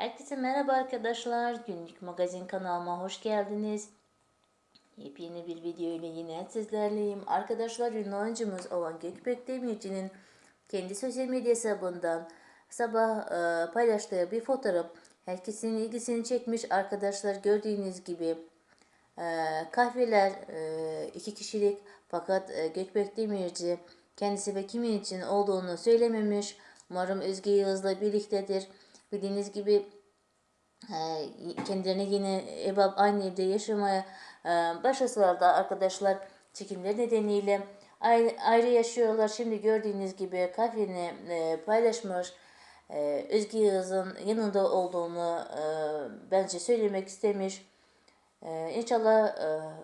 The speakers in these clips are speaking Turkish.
Herkese merhaba arkadaşlar. Günlük magazin kanalıma hoş geldiniz. Yepyeni bir video ile yine sizlerleyim. Arkadaşlar ünlü oyuncumuz olan Gökbek Demirci'nin kendi sosyal medya hesabından sabah e, paylaştığı bir fotoğraf herkesin ilgisini çekmiş. Arkadaşlar gördüğünüz gibi e, kahveler e, iki kişilik fakat e, Gökbek Demirci kendisi ve kimin için olduğunu söylememiş. Umarım Özge Yağız'la birliktedir. Bildiğiniz gibi e, kendilerine yine alıp aynı evde yaşamaya e, başlasalar da arkadaşlar çekimler nedeniyle ayrı, ayrı yaşıyorlar. Şimdi gördüğünüz gibi kahveni e, paylaşmış. Özge Yağız'ın yanında olduğunu bence söylemek istemiş. İnşallah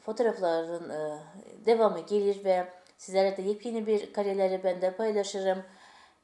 fotoğrafların devamı gelir ve sizlere de yepyeni bir kareleri ben de paylaşırım.